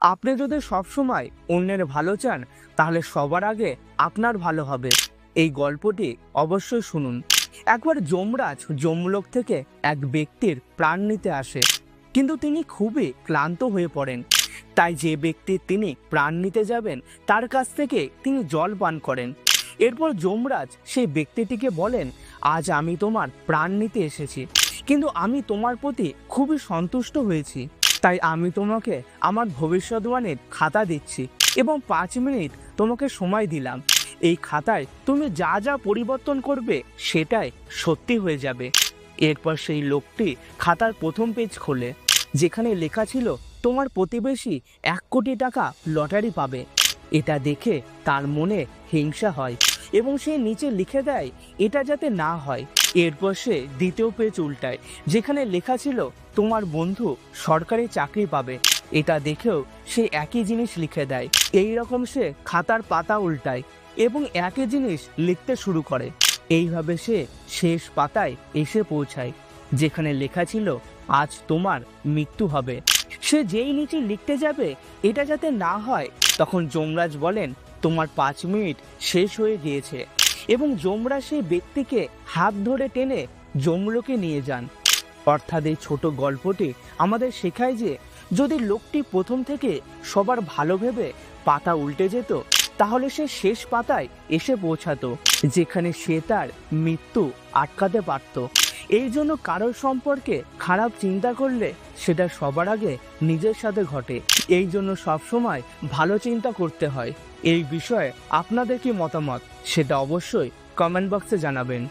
আপনি যদি সবসময় অন্যের ভালো চান, তাহলে সবার আগে আপনার ভালো হবে। এই গল্পটি অবশ্যই শুনুন। একবার যমরাজ যমলোক থেকে এক ব্যক্তির প্রাণ নিতে আসে। কিন্তু তিনি খুবই ক্লান্ত হয়ে পড়েন। তাই যে ব্যক্তি তিনি প্রাণ নিতে যাবেন, তার কাছ থেকে তিনি জল পান করেন। এরপর যমরাজ সেই ব্যক্তিটিকে বলেন, আজ আমি তোমার প্রাণ নিতে এসেছি। কিন্তু আমি তোমার প্রতি খুবই সন্তুষ্ট হয়েছি। তাই আমি তোমাকে আমার ভবিষ্যৎবাণীর খাতা দিচ্ছি এবং পাঁচ মিনিট তোমাকে সময় দিলাম। এই খাতায় তুমি যা যা পরিবর্তন করবে সেটাই সত্যি হয়ে যাবে। এরপর সেই লোকটি খাতার প্রথম পেজ খোলে, যেখানে লেখা ছিল, তোমার প্রতিবেশী এক কোটি টাকা লটারি পাবে। এটা দেখে তার মনে হিংসা হয়। এবং সে নিচে লিখে দেয়, এটা যাতে না হয়। এরপর সে দ্বিতীয় পেজ উল্টায়, যেখানে লেখা ছিল, তোমার বন্ধু সরকারি চাকরি পাবে। এটা দেখেও সে একই জিনিস লিখে দেয় এই রকম সে খাতার পাতা উল্টায় এবং একই জিনিস লিখতে শুরু করে। এইভাবে সে শেষ পাতায় এসে পৌঁছায়, যেখানে লেখা ছিল, আজ তোমার মৃত্যু হবে। সে যেই নিচে লিখতে যাবে, এটা যাতে না হয় তখন যমরাজ বলেন, তোমার পাঁচ মিনিট শেষ হয়ে গিয়েছে। এবং যমরাজ সেই ব্যক্তিকে হাত ধরে টেনে যমলোকে নিয়ে যান। অর্থাৎ এই ছোট গল্পটি আমাদের শেখায় যে, যদি লোকটি প্রথম থেকে সবার ভালো ভেবে পাতা উল্টে যেত, তাহলে সে শেষ পাতায় এসে পৌঁছাতো, যেখানে সে তার মৃত্যু আটকাতে পারত। এই জন্য কারোর সম্পর্কে খারাপ চিন্তা করলে সেটা সবার আগে নিজের সাথে ঘটে। এই জন্য সবসময় ভালো চিন্তা করতে হয়। এই বিষয়ে আপনাদের কি মতামত? সেটা অবশ্যই কমেন্ট বক্সে জানাবেন।